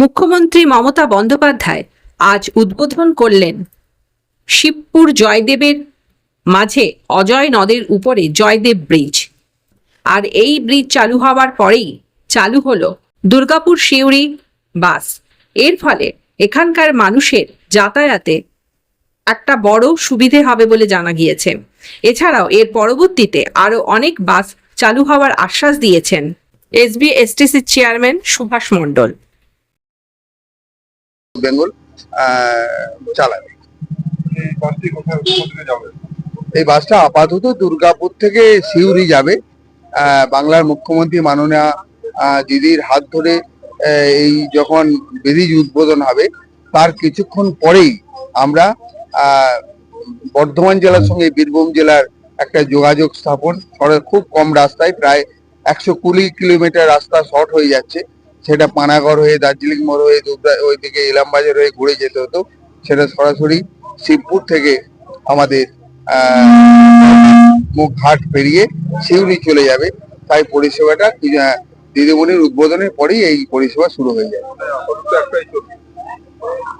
মুখ্যমন্ত্রী মমতা বন্দ্যোপাধ্যায় আজ উদ্বোধন করলেন শিবপুর জয়দেবের মাঝে অজয় নদের উপরে জয়দেব ব্রিজ। আর এই ব্রিজ চালু হওয়ার পরেই চালু হলো দুর্গাপুর শিউরি বাস। এর ফলে এখানকার মানুষের যাতায়াতে একটা বড় সুবিধে হবে বলে জানা গিয়েছে। এছাড়াও এর পরবর্তীতে আরও অনেক বাস চালু হওয়ার আশ্বাস দিয়েছেন এসবি এসটিসির চেয়ারম্যান সুভাষ মণ্ডল। বেঙ্গল এই বাসটি আপাতত দুর্গাপুর থেকে সিউড়ি যাবে। বাংলার মুখ্যমন্ত্রী মাননীয় দিদির হাত ধরে এই যখন ব্রিজ উদ্বোধন হবে তার কিছুক্ষণ পরেই আমরা আহ, বর্ধমান জেলার সঙ্গে বীরভূম জেলার একটা যোগাযোগ স্থাপন খুব কম রাস্তায় প্রায় একশো কুড়ি কিলোমিটার রাস্তা শর্ট হয়ে যাচ্ছে। সেটা পানাগড় হয়ে দার্জিলিং মোড় হয়ে ওইদিকে ইলামবাজার হয়ে ঘুরে যেতে হতো। সেটা সরাসরি শিবপুর থেকে আমাদের মুখ ঘাট পেরিয়ে শিউরি চলে যাবে। তাই পরিষেবাটা দিদিমণির উদ্বোধনের পরেই এই পরিষেবা শুরু হয়ে যাবে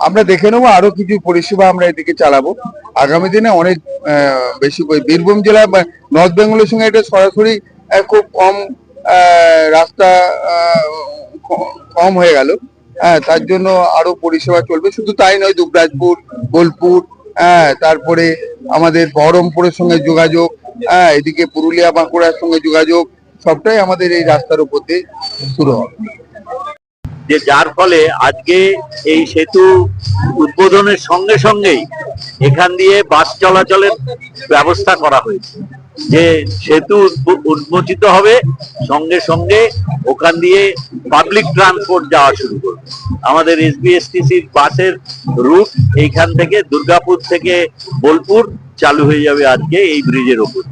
আমরা দেখে নেব আরও কিছু পরিষেবা আমরা এদিকে চালাবো। আগামী দিনে অনেক বেশি বীরভূম জেলা নর্থ বেঙ্গলের সঙ্গে এটা সরাসরি খুব কম রাস্তা কম হয়ে গেল। হ্যাঁ তার জন্য আরও পরিষেবা চলবে। শুধু তাই নয়, দুবরাজপুর, বোলপুর হ্যাঁ তারপরে আমাদের বহরমপুরের সঙ্গে যোগাযোগ হ্যাঁ এদিকে পুরুলিয়া, বাঁকুড়ার সঙ্গে যোগাযোগ, সবটাই আমাদের এই রাস্তার উপর দিয়ে শুরু হবে। যে যার ফলে আজকে এই সেতু উদ্বোধনের সঙ্গে সঙ্গেই এখান দিয়ে বাস চলাচলের ব্যবস্থা করা হয়েছে। যে সেতু উন্মোচিত হবে, সঙ্গে সঙ্গে ওখান দিয়ে পাবলিক ট্রান্সপোর্ট যাওয়া শুরু করবে আমাদের এসবিএসটিসির বাসের রুট এইখান থেকে দুর্গাপুর থেকে বোলপুর চালু হয়ে যাবে আজকে এই ব্রিজের ওপর।